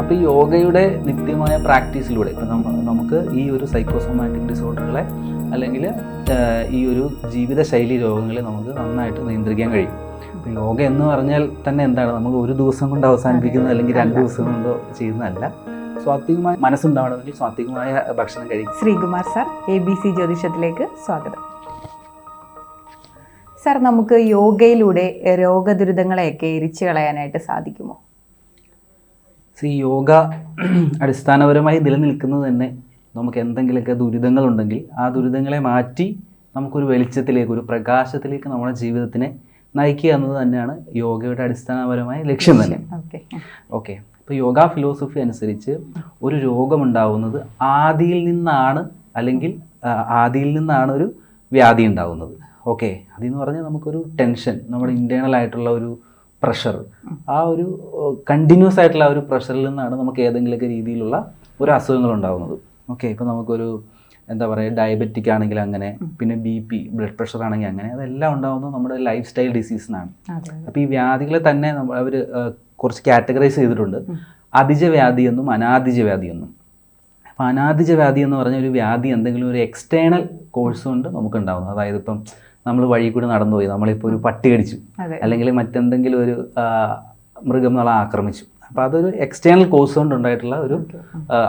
അപ്പോൾ ഈ യോഗയുടെ നിത്യമായ പ്രാക്ടീസിലൂടെ ഇപ്പം നമുക്ക് ഈ ഒരു സൈക്കോസൊമാറ്റിക് ഡിസോർഡറുകളെ അല്ലെങ്കിൽ ഈ ഒരു ജീവിതശൈലി രോഗങ്ങളെ നമുക്ക് നന്നായിട്ട് നിയന്ത്രിക്കാൻ കഴിയും. അപ്പോൾ യോഗ എന്ന് പറഞ്ഞാൽ തന്നെ എന്താണ്? നമുക്ക് ഒരു ദിവസം കൊണ്ട് അവസാനിപ്പിക്കുന്നത് അല്ലെങ്കിൽ രണ്ട് ദിവസം കൊണ്ടോ ചെയ്യുന്നതല്ല. സ്വാത്വികമായ മനസ്സുണ്ടാവണമെങ്കിൽ സ്വാത്വികമായ ഭക്ഷണം കഴിക്കും Sreekumar sir A B C ജ്യോതിഷത്തിലേക്ക് സ്വാഗതം. സാർ നമുക്ക് യോഗയിലൂടെ രോഗദുരിതങ്ങളെയൊക്കെ എരിച്ചു കളയാനായിട്ട് സാധിക്കുമോ? സി യോഗ അടിസ്ഥാനപരമായി നിലനിൽക്കുന്നത് തന്നെ നമുക്ക് എന്തെങ്കിലുമൊക്കെ ദുരിതങ്ങളുണ്ടെങ്കിൽ ആ ദുരിതങ്ങളെ മാറ്റി നമുക്കൊരു വെളിച്ചത്തിലേക്ക് ഒരു പ്രകാശത്തിലേക്ക് നമ്മുടെ ജീവിതത്തിനെ നയിക്കുക എന്നത് തന്നെയാണ് യോഗയുടെ അടിസ്ഥാനപരമായ ലക്ഷ്യം തന്നെ. ഓക്കെ. ഓക്കെ. ഇപ്പോൾ യോഗ ഫിലോസഫി അനുസരിച്ച് ഒരു രോഗമുണ്ടാവുന്നത് ആദിയിൽ നിന്നാണ് അല്ലെങ്കിൽ ആദിയിൽ നിന്നാണ് ഒരു വ്യാധി ഉണ്ടാവുന്നത്. ഓക്കെ. അതെന്ന് പറഞ്ഞാൽ നമുക്കൊരു ടെൻഷൻ നമ്മുടെ ഇന്റേണൽ ആയിട്ടുള്ള ഒരു പ്രഷർ ആ ഒരു കണ്ടിന്യൂസ് ആയിട്ടുള്ള ആ ഒരു പ്രഷറിൽ നിന്നാണ് നമുക്ക് ഏതെങ്കിലുമൊക്കെ രീതിയിലുള്ള ഒരു അസുഖങ്ങൾ ഉണ്ടാകുന്നത് ഓക്കെ ഇപ്പം നമുക്കൊരു എന്താ പറയുക ഡയബറ്റിക് ആണെങ്കിൽ അങ്ങനെ പിന്നെ ബി പി ബ്ലഡ് പ്രഷർ ആണെങ്കിൽ അങ്ങനെ അതെല്ലാം ഉണ്ടാകുന്നത് നമ്മുടെ ലൈഫ് സ്റ്റൈൽ ഡിസീസിനാണ് അപ്പോൾ ഈ വ്യാധികളെ തന്നെ നമ്മൾ അവർ കുറച്ച് കാറ്റഗറൈസ് ചെയ്തിട്ടുണ്ട്. അതിജവ്യാധി എന്നും അനാദിജ വ്യാധി എന്നും അപ്പോൾ അനാദിജ വ്യാധി എന്ന് പറഞ്ഞ ഒരു വ്യാധി എന്തെങ്കിലും ഒരു എക്സ്റ്റേണൽ കോഴ്സ് കൊണ്ട് നമുക്ക് ഉണ്ടാകുന്നത് അതായത് ഇപ്പം നമ്മൾ വഴി കൂടി നടന്നുപോയി. നമ്മളിപ്പോൾ ഒരു പട്ടി കടിച്ചു. അല്ലെങ്കിൽ മറ്റെന്തെങ്കിലും ഒരു മൃഗം നമ്മളെ ആക്രമിച്ചു. അപ്പോൾ അതൊരു എക്സ്റ്റേണൽ കോസ് കൊണ്ട് ഉണ്ടായിട്ടുള്ള ഒരു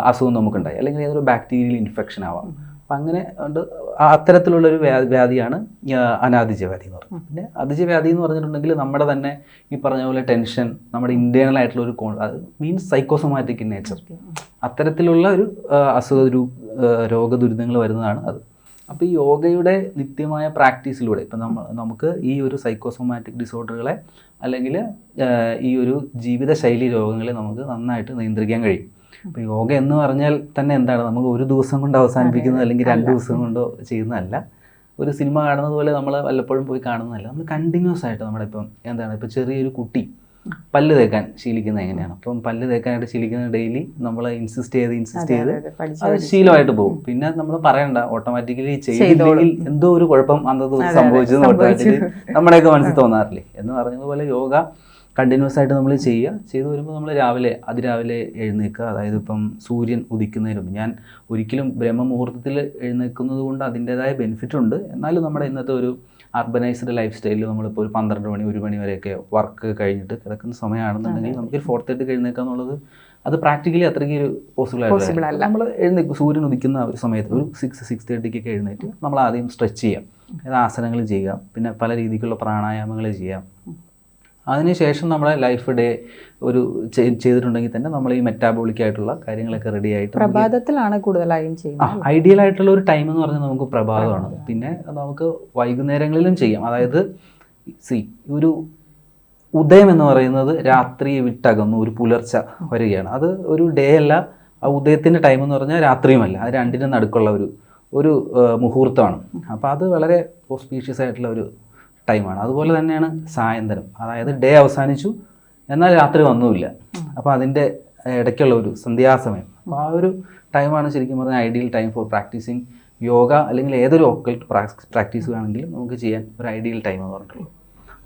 അസുഖം നമുക്കുണ്ടായി. അല്ലെങ്കിൽ ഏതൊരു ബാക്ടീരിയൽ ഇൻഫെക്ഷൻ ആവാം. അപ്പം അങ്ങനെ ഉണ്ട്. അത്തരത്തിലുള്ളൊരു അത്തരത്തിലുള്ള ഒരു വ്യാ- വ്യാധിയാണ് ആ, അനാദിജ വ്യാധി എന്ന് പറയുന്നത്. പിന്നെ അതിജ വ്യാധി എന്ന് പറഞ്ഞിട്ടുണ്ടെങ്കിൽ നമ്മുടെ തന്നെ ഈ പറഞ്ഞ പോലെ ടെൻഷൻ നമ്മുടെ ഇന്റേണൽ ആയിട്ടുള്ള ഒരു കോൺ അത് മീൻസ് സൈക്കോസൊമാറ്റിക് ഇൻ നേച്ചർ അത്തരത്തിലുള്ള ഒരു അസുഖ രോഗ ദുരിതങ്ങൾ രോഗദുരിതങ്ങൾ വരുന്നതാണ് അത്. അപ്പോൾ ഈ യോഗയുടെ നിത്യമായ പ്രാക്ടീസിലൂടെ ഇപ്പം നമ്മൾ നമുക്ക് ഈ ഒരു സൈക്കോസോമാറ്റിക് ഡിസോർഡറുകളെ അല്ലെങ്കിൽ ഈ ഒരു ജീവിതശൈലി രോഗങ്ങളെ നമുക്ക് നന്നായിട്ട് നിയന്ത്രിക്കാൻ കഴിയും. അപ്പോൾ യോഗ എന്ന് പറഞ്ഞാൽ തന്നെ എന്താണ്? നമ്മൾ ഒരു ദിവസം കൊണ്ട് അവസാനിപ്പിക്കുന്നത് അല്ലെങ്കിൽ രണ്ട് ദിവസം കൊണ്ടോ ചെയ്യുന്നതല്ല. ഒരു സിനിമ കാണുന്നത് പോലെ നമ്മൾ വല്ലപ്പോഴും പോയി കാണുന്നതല്ല. നമ്മൾ കണ്ടിന്യൂസ് ആയിട്ട് നമ്മുടെ ഇപ്പം എന്താണ്? ഇപ്പോൾ ചെറിയൊരു കുട്ടി പല്ല് തേക്കാൻ ശീലിക്കുന്നത് എങ്ങനെയാണ്? അപ്പം പല്ല് തേക്കാനായിട്ട് ശീലിക്കുന്നത് ഡെയിലി നമ്മൾ ഇൻസിസ്റ്റ് ചെയ്ത് ഇൻസിസ്റ്റ് ചെയ്ത് അത് ശീലമായിട്ട് പോകും. പിന്നെ നമ്മൾ പറയണ്ട ഓട്ടോമാറ്റിക്കലി ചെയ്തില്ലെങ്കിൽ എന്തോ ഒരു കുഴപ്പം അന്നത്തെ ദിവസം സംഭവിച്ചെന്ന് ഓട്ടോമാറ്റിക്കലി നമ്മുടെയൊക്കെ മനസ്സിൽ തോന്നാറില്ലേ? എന്ന് പറഞ്ഞതുപോലെ യോഗ കണ്ടിന്യൂസ് ആയിട്ട് നമ്മൾ ചെയ്യുക. ചെയ്തു വരുമ്പോൾ നമ്മൾ രാവിലെ അതിരാവിലെ എഴുന്നേൽക്കുക അതായത് ഇപ്പം സൂര്യൻ ഉദിക്കുന്നതിന് ഞാൻ ഒരിക്കലും ബ്രഹ്മമുഹൂർത്തത്തിൽ എഴുന്നേൽക്കുന്നത് കൊണ്ട് അതിന്റെതായ ബെനിഫിറ്റ് ഉണ്ട്. എന്നാലും നമ്മുടെ ഇന്നത്തെ ഒരു അർബനൈസ്ഡ് ലൈഫ് സ്റ്റൈലിൽ നമ്മളിപ്പോൾ ഒരു പന്ത്രണ്ട് മണി ഒരു മണി വരെയൊക്കെ വർക്ക് കഴിഞ്ഞിട്ട് കിടക്കുന്ന സമയമാണെന്നുണ്ടെങ്കിൽ നമുക്ക് ഒരു ഫോർ തേർട്ടി എഴുന്നേൽക്കുക എന്നുള്ളത് അത് പ്രാക്ടിക്കലി അത്രയ്ക്ക് ഒരു പോസിബിൾ അല്ല. നമ്മൾ എഴുന്നേൽക്കും സൂര്യൻ ഉദിക്കുന്ന ഒരു സമയത്ത് ഒരു സിക്സ് സിക്സ് തേർട്ടിക്കൊക്കെ എഴുന്നേറ്റ് നമ്മൾ ആദ്യം സ്ട്രെച്ച് ചെയ്യാം. അതായത് ആസനങ്ങൾ ചെയ്യുക. പിന്നെ പല രീതിക്കുള്ള പ്രാണായാമങ്ങൾ ചെയ്യാം. അതിനുശേഷം നമ്മളെ ലൈഫ് ഡേ ഒരു ചെയ്- ചെയ്തിട്ടുണ്ടെങ്കിൽ തന്നെ നമ്മൾ ഈ മെറ്റാബോളിക് ആയിട്ടുള്ള കാര്യങ്ങളൊക്കെ റെഡി ആയിട്ട് പ്രഭാതത്തിലാണ് കൂടുതലായും ചെയ്യുന്നത് ഐഡിയൽ ആയിട്ടുള്ള ഒരു ടൈം എന്ന് പറഞ്ഞാൽ നമുക്ക് പ്രഭാതമാണ്. പിന്നെ നമുക്ക് വൈകുന്നേരങ്ങളിലും ചെയ്യാം. അതായത് സി ഒരു ഉദയം എന്ന് പറയുന്നത് രാത്രിയെ വിട്ടകന്നു ഒരു പുലർച്ച വരികയാണ്. അത് ഒരു ഡേ അല്ല ആ ഉദയത്തിന്റെ ടൈം എന്ന് പറഞ്ഞാൽ രാത്രിയുമല്ല. അത് രണ്ടിനും നടുക്കുള്ള ഒരു ഒരു മുഹൂർത്തമാണ്. അപ്പോൾ അത് വളരെ ഓസ്പീഷ്യസ് ആയിട്ടുള്ള ഒരു ടൈമാണ്. അതുപോലെ തന്നെയാണ് സായന്തനം. അതായത് ഡേ അവസാനിച്ചു എന്നാൽ രാത്രി വന്നുമില്ല. അപ്പോൾ അതിന്റെ ഇടയ്ക്കുള്ള ഒരു സന്ധ്യാസമയം. അപ്പോൾ ആ ഒരു ടൈമാണ് ശരിക്കും പറഞ്ഞാൽ ideal time for practising yoga അല്ലെങ്കിൽ ഏതൊരു ഒക്കൾട്ട് പ്രാക്ടീസ് വേണമെങ്കിലും നമുക്ക് ചെയ്യാൻ ഒരു ഐഡിയൽ ടൈം എന്ന് പറഞ്ഞിട്ടുള്ളൂ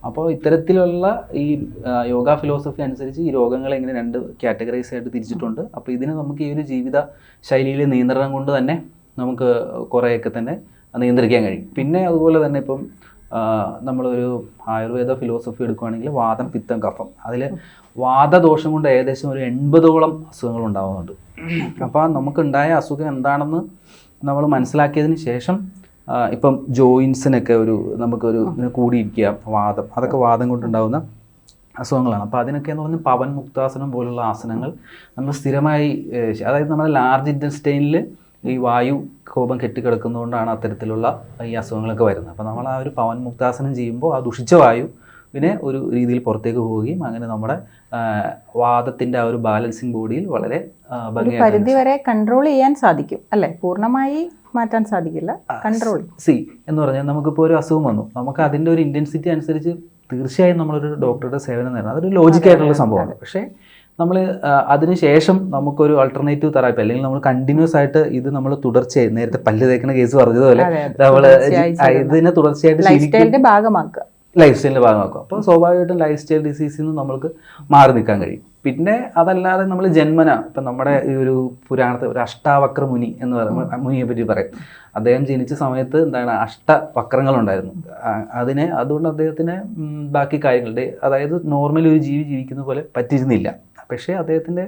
അപ്പോൾ ഇത്തരത്തിലുള്ള ഈ യോഗ ഫിലോസഫി അനുസരിച്ച് ഈ രോഗങ്ങളെ ഇങ്ങനെ രണ്ട് കാറ്റഗറൈസ് ആയിട്ട് തിരിച്ചിട്ടുണ്ട്. അപ്പോൾ ഇതിന് നമുക്ക് ഈ ഒരു ജീവിത ശൈലിയിലെ നിയന്ത്രണം കൊണ്ട് തന്നെ നമുക്ക് കുറേയൊക്കെ തന്നെ നിയന്ത്രിക്കാൻ കഴിയും. പിന്നെ അതുപോലെ തന്നെ ഇപ്പം നമ്മളൊരു ആയുർവേദ ഫിലോസഫി എടുക്കുകയാണെങ്കിൽ വാദം പിത്തം കഫം. അതിൽ വാദദോഷം കൊണ്ട് ഏകദേശം ഒരു എൺപതോളം അസുഖങ്ങൾ ഉണ്ടാകുന്നുണ്ട് അപ്പോൾ നമുക്കുണ്ടായ അസുഖം എന്താണെന്ന് നമ്മൾ മനസ്സിലാക്കിയതിന് ശേഷം ഇപ്പം ജോയിൻസിനൊക്കെ ഒരു നമുക്കൊരു ഇങ്ങനെ കൂടിയിരിക്കുക വാദം. അതൊക്കെ വാദം കൊണ്ടുണ്ടാകുന്ന അസുഖങ്ങളാണ്. അപ്പോൾ അതിനൊക്കെ എന്ന് പറഞ്ഞാൽ പവൻ മുക്താസനം പോലുള്ള ആസനങ്ങൾ നമ്മൾ സ്ഥിരമായി അതായത് നമ്മുടെ ലാർജ് ഇന്റൻസ്റ്റൈനിൽ ഈ വായു കോപം കെട്ടിക്കിടക്കുന്നതുകൊണ്ടാണ് അത്തരത്തിലുള്ള ഈ അസുഖങ്ങളൊക്കെ വരുന്നത്. അപ്പോൾ നമ്മൾ ആ ഒരു പവൻ മുക്താസനം ചെയ്യുമ്പോൾ ആ ദുഷിച്ച വായു പിന്നെ ഒരു രീതിയിൽ പുറത്തേക്ക് പോവുകയും അങ്ങനെ നമ്മുടെ വാദത്തിന്റെ ആ ഒരു ബാലൻസിങ് ബോഡിയിൽ വളരെ പരിധി വരെ കൺട്രോൾ ചെയ്യാൻ സാധിക്കും അല്ലേ? പൂർണമായി മാറ്റാൻ സാധിക്കില്ല കൺട്രോൾ സി എന്ന് പറഞ്ഞാൽ നമുക്കിപ്പോൾ ഒരു അസുഖം വന്നു. നമുക്ക് അതിന്റെ ഒരു ഇന്റൻസിറ്റി അനുസരിച്ച് തീർച്ചയായും നമ്മളൊരു ഡോക്ടറുടെ സേവനം നേടണം. അതൊരു ലോജിക്കായിട്ടുള്ള സംഭവമാണ്. പക്ഷേ നമ്മൾ അതിനുശേഷം നമുക്കൊരു ആൾട്ടർനേറ്റീവ് തെറാപ്പി അല്ലെങ്കിൽ നമ്മൾ കണ്ടിന്യൂസ് ആയിട്ട് ഇത് നമ്മൾ തുടർച്ചയായി നേരത്തെ പല്ല് തേക്കുന്ന കേസ് പറഞ്ഞതുപോലെ. നമ്മൾ ഇതിനെ തുടർച്ചയായിട്ട് ലൈഫ് സ്റ്റൈലിന്റെ ഭാഗമാക്കുക. ലൈഫ് സ്റ്റൈലിന്റെ ഭാഗമാക്കും അപ്പോൾ സ്വാഭാവികമായിട്ടും ലൈഫ് സ്റ്റൈൽ ഡിസീസിൽ നിന്ന് നമ്മൾക്ക് മാറി നിൽക്കാൻ കഴിയും. പിന്നെ അതല്ലാതെ നമ്മൾ ജന്മന ഇപ്പം നമ്മുടെ ഈ ഒരു പുരാണത്തെ ഒരു അഷ്ടാവക്ര മുനി എന്ന് പറയുമ്പോൾ മുനിയെ പറ്റി പറയും. അദ്ദേഹം ജനിച്ച സമയത്ത് എന്താണ് അഷ്ടവക്രങ്ങളുണ്ടായിരുന്നു. ഉണ്ടായിരുന്നു അതിനെ അതുകൊണ്ട് അദ്ദേഹത്തിന് ബാക്കി കാര്യങ്ങളുടെ അതായത് നോർമലി ഒരു ജീവി ജീവിക്കുന്ന പോലെ പറ്റിയിരുന്നില്ല. പക്ഷേ അദ്ദേഹത്തിന്റെ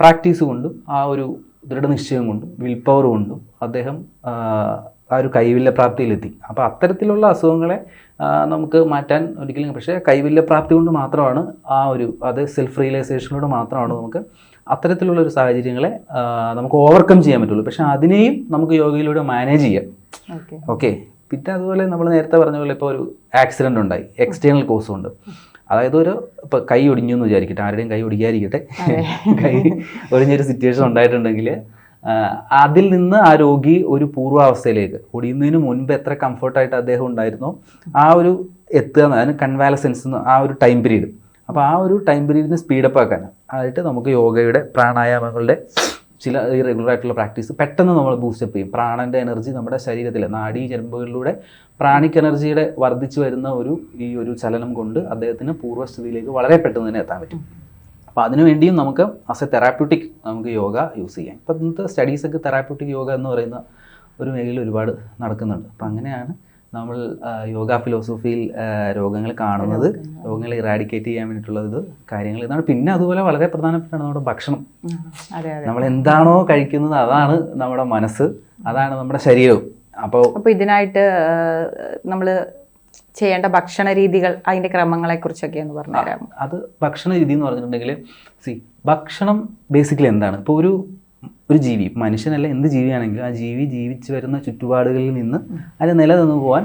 പ്രാക്ടീസ് കൊണ്ടും ആ ഒരു ദൃഢനിശ്ചയം കൊണ്ടും വിൽ പവർ കൊണ്ടും അദ്ദേഹം ആ, ഒരു കൈവില്ല പ്രാപ്തിയിലെത്തി അപ്പോൾ അത്തരത്തിലുള്ള അസുഖങ്ങളെ നമുക്ക് മാറ്റാൻ ഒരിക്കലും പക്ഷേ കൈവില്ല പ്രാപ്തി കൊണ്ട് മാത്രമാണ് ആ ഒരു അത് സെൽഫ് റിയലൈസേഷനിലൂടെ മാത്രമാണ് നമുക്ക് അത്തരത്തിലുള്ള ഒരു സാഹചര്യങ്ങളെ നമുക്ക് ഓവർകം ചെയ്യാൻ പറ്റുള്ളൂ. പക്ഷേ അതിനെയും നമുക്ക് യോഗയിലൂടെ മാനേജ് ചെയ്യാം. ഓക്കെ. ഓക്കെ? പിന്നെ അതുപോലെ നമ്മൾ നേരത്തെ പറഞ്ഞ പോലെ ഇപ്പോൾ ഒരു ആക്സിഡന്റ് ഉണ്ടായി. എക്സ്റ്റേണൽ കോസ് കൊണ്ട്. അതായത് ഒരു ഇപ്പൊ കൈ ഒടിഞ്ഞു എന്ന് വിചാരിക്കട്ടെ ആരുടെയും കൈ ഒടിക്കാതിരിക്കട്ടെ കൈ ഒടിഞ്ഞൊരു സിറ്റുവേഷൻ ഉണ്ടായിട്ടുണ്ടെങ്കിൽ അതിൽ നിന്ന് ആ രോഗി ഒരു പൂർവാവസ്ഥയിലേക്ക് ഒടിയുന്നതിന് മുൻപ് എത്ര കംഫർട്ടായിട്ട് അദ്ദേഹം ഉണ്ടായിരുന്നോ ആ ഒരു എത്തുക എന്ന് അതിന് കൺവാലസെൻസ് ആ ഒരു ടൈം പീരീഡ് അപ്പോൾ ആ ഒരു ടൈം പീരീഡിന് സ്പീഡപ്പ് ആക്കാൻ ആയിട്ട് നമുക്ക് യോഗയുടെ പ്രാണായാമങ്ങളുടെ ചില റെഗുലർ ആയിട്ടുള്ള പ്രാക്ടീസ് പെട്ടെന്ന് നമ്മൾ ബൂസ്റ്റപ്പ് ചെയ്യും. പ്രാണന്റെ എനർജി നമ്മുടെ ശരീരത്തിൽ നാഡീ ഞരമ്പുകളിലൂടെ പ്രാണിക് എനർജിയുടെ വർദ്ധിച്ചു വരുന്ന ഒരു ഈ ഒരു ചലനം കൊണ്ട് അദ്ദേഹത്തിന് പൂർവസ്ഥിതിയിലേക്ക് വളരെ പെട്ടെന്ന് തന്നെ എത്താൻ പറ്റും. അപ്പോൾ അതിനു വേണ്ടിയും നമുക്ക് ആസ് എ തെറാപ്യൂട്ടിക് നമുക്ക് യോഗ യൂസ് ചെയ്യാം. ഇപ്പം ഇന്നത്തെ സ്റ്റഡീസൊക്കെ തെറാപ്യൂട്ടിക് യോഗ എന്ന് പറയുന്ന ഒരു മേഖലയിൽ ഒരുപാട് നടക്കുന്നുണ്ട്. അപ്പം അങ്ങനെയാണ് നമ്മൾ യോഗ ഫിലോസഫിയിൽ രോഗങ്ങൾ കാണുന്നത് രോഗങ്ങൾ. ഇറാഡിക്കേറ്റ് ചെയ്യാൻ വേണ്ടിയിട്ടുള്ള ഇത് കാര്യങ്ങൾ ഇതാണ്. പിന്നെ അതുപോലെ വളരെ പ്രധാനപ്പെട്ടാണ് നമ്മുടെ ഭക്ഷണം. നമ്മൾ എന്താണോ കഴിക്കുന്നത് അതാണ് നമ്മുടെ മനസ്സ് അതാണ് നമ്മുടെ ശരീരവും. അപ്പോൾ അപ്പോൾ ഇതിനായിട്ട് നമ്മൾ ചെയ്യേണ്ട ഭക്ഷണ രീതികൾ അതിന്റെ ക്രമങ്ങളെ കുറിച്ചൊക്കെ ഒന്ന് പറഞ്ഞുതരാമോ അത് ഭക്ഷണ രീതി എന്ന് പറഞ്ഞിട്ടുണ്ടെങ്കിൽ സി ഭക്ഷണം ബേസിക്കലി എന്താണ്? ഇപ്പോൾ ഒരു ഒരു ജീവി മനുഷ്യനല്ല എന്ത് ജീവിയാണെങ്കിലും ആ ജീവി ജീവിച്ച് വരുന്ന ചുറ്റുപാടുകളിൽ നിന്ന് അതിന് നിലനിന്ന് പോകാൻ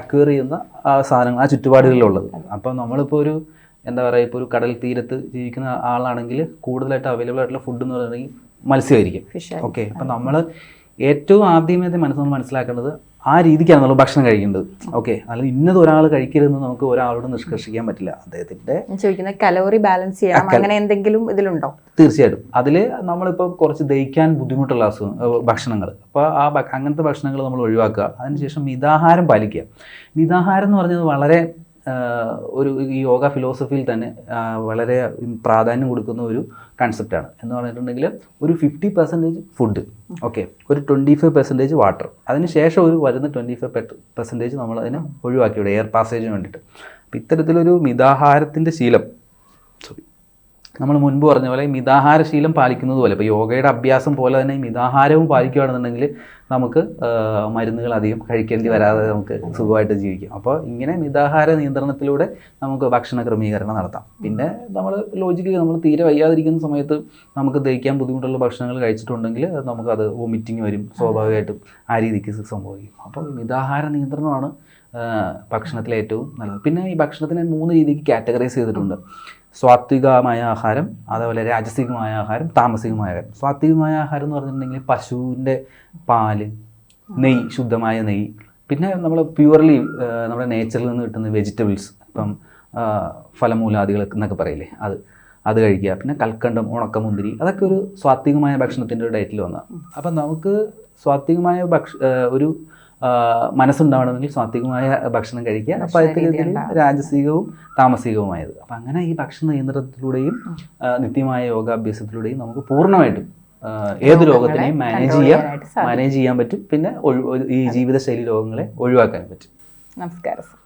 അക്വയർ ചെയ്യുന്ന ആ സാധനങ്ങൾ ആ ചുറ്റുപാടുകളിലുള്ളത്. അപ്പോൾ നമ്മളിപ്പോൾ ഒരു എന്താ പറയുക ഇപ്പോൾ ഒരു കടൽ തീരത്ത് ജീവിക്കുന്ന ആളാണെങ്കിൽ കൂടുതലായിട്ട് അവൈലബിൾ ആയിട്ടുള്ള ഫുഡ് എന്ന് പറയുന്നത് മത്സ്യമായിരിക്കും. ഓക്കെ അപ്പം നമ്മൾ ഏറ്റവും ആദ്യമേ മനസ്സിൽ മനസ്സിലാക്കേണ്ടത് ആ രീതിക്കാണ് നമ്മൾ ഭക്ഷണം കഴിക്കേണ്ടത്. ഓക്കെ അല്ലെങ്കിൽ ഇന്നത് ഒരാൾ കഴിക്കരുതെന്ന് നമുക്ക് ഒരാളോട് നിഷ്കർഷിക്കാൻ പറ്റില്ല. അദ്ദേഹത്തിന്റെ ഞാൻ ചോദിക്കുന്നത് കലോറി ബാലൻസ് ചെയ്യാം. അങ്ങനെ എന്തെങ്കിലും ഇതിലുണ്ടോ? തീർച്ചയായിട്ടും. അതിൽ നമ്മളിപ്പോൾ കുറച്ച് ദഹിക്കാൻ ബുദ്ധിമുട്ടുള്ള അസുഖം ഭക്ഷണങ്ങൾ അപ്പോൾ ആ അങ്ങനത്തെ ഭക്ഷണങ്ങൾ നമ്മൾ ഒഴിവാക്കുക. അതിനുശേഷം മിതാഹാരം പാലിക്കുക. മിതാഹാരം എന്ന് പറഞ്ഞത് വളരെ ഒരു യോഗ ഫിലോസഫിയിൽ തന്നെ വളരെ പ്രാധാന്യം കൊടുക്കുന്ന ഒരു കൺസെപ്റ്റാണ് എന്ന് പറഞ്ഞിട്ടുണ്ടെങ്കിൽ ഒരു ഫിഫ്റ്റി പെർസെന്റേജ് ഫുഡ് ഓക്കെ ഒരു ട്വന്റി ഫൈവ് പെർസെന്റേജ് വാട്ടർ അതിനുശേഷം ഒരു വരുന്ന ട്വന്റി ഫൈവ് പെർസെന്റേജ് നമ്മൾ അതിനെ ഒഴിവാക്കിവിടെ എയർ പാസേജിന് വേണ്ടിയിട്ട്. അപ്പോൾ ഇത്തരത്തിലൊരു മിതാഹാരത്തിന്റെ ശീലം നമ്മൾ മുൻപ് പറഞ്ഞ പോലെ മിതാഹാരശീലം പാലിക്കുന്നത് പോലെ ഇപ്പോൾ യോഗയുടെ അഭ്യാസം പോലെ തന്നെ മിതാഹാരവും പാലിക്കുകയാണെന്നുണ്ടെങ്കിൽ നമുക്ക് മരുന്നുകൾ അധികം കഴിക്കേണ്ടി വരാതെ നമുക്ക് സുഖമായിട്ട് ജീവിക്കാം. അപ്പോൾ ഇങ്ങനെ മിതാഹാര നിയന്ത്രണത്തിലൂടെ നമുക്ക് ഭക്ഷണ ക്രമീകരണം നടത്താം. പിന്നെ നമ്മൾ ലോജിക്കലി നമ്മൾ തീരെ വയ്യാതിരിക്കുന്ന സമയത്ത് നമുക്ക് ദഹിക്കാൻ ബുദ്ധിമുട്ടുള്ള ഭക്ഷണങ്ങൾ കഴിച്ചിട്ടുണ്ടെങ്കിൽ നമുക്കത് വോമിറ്റിങ് വരും. സ്വാഭാവികമായിട്ടും ആ രീതിക്ക് സംഭവിക്കും. അപ്പോൾ മിതാഹാര നിയന്ത്രണമാണ് ആ, ഭക്ഷണത്തിലെ ഏറ്റവും നല്ലത്. പിന്നെ ഈ ഭക്ഷണത്തിനെ മൂന്ന് രീതിക്ക് കാറ്റഗറൈസ് ചെയ്തിട്ടുണ്ട്. സ്വാത്വികമായ ആഹാരം അതേപോലെ രാജസികമായ ആഹാരം താമസികമായ ആഹാരം. സ്വാത്വികമായ ആഹാരം എന്ന് പറഞ്ഞിട്ടുണ്ടെങ്കിൽ പശുവിന്റെ പാൽ നെയ്യ് ശുദ്ധമായ നെയ്യ്. പിന്നെ നമ്മൾ പ്യുവർലി നമ്മുടെ നേച്ചറിൽ നിന്ന് കിട്ടുന്ന വെജിറ്റബിൾസ് ഇപ്പം ഫലമൂലാദികൾ എന്നൊക്കെ പറയില്ലേ അത് അത് കഴിക്കുക. പിന്നെ കൽക്കണ്ടം ഉണക്കമുന്തിരി അതൊക്കെ ഒരു സ്വാത്വികമായ ഭക്ഷണത്തിന്റെ ഒരു ഡയറ്റിൽ വന്നതാണ്. അപ്പം നമുക്ക് സ്വാത്വികമായ ഭക്ഷ ഒരു മനസ്സുണ്ടാവണമെങ്കിൽ സ്വാത്വികമായ ഭക്ഷണം കഴിക്കുക. അപ്പോൾ അതിൽ രാജസികവും താമസികവുമായത്. അപ്പം അങ്ങനെ ഈ ഭക്ഷണ നിയന്ത്രണത്തിലൂടെയും നിത്യമായ യോഗാഭ്യാസത്തിലൂടെയും നമുക്ക് പൂർണമായിട്ടും ഏത് രോഗത്തിനെയും മാനേജ് control ചെയ്യാം. മാനേജ് ചെയ്യാൻ പറ്റും. പിന്നെ ഈ ജീവിതശൈലി രോഗങ്ങളെ ഒഴിവാക്കാൻ പറ്റും. നമസ്കാരം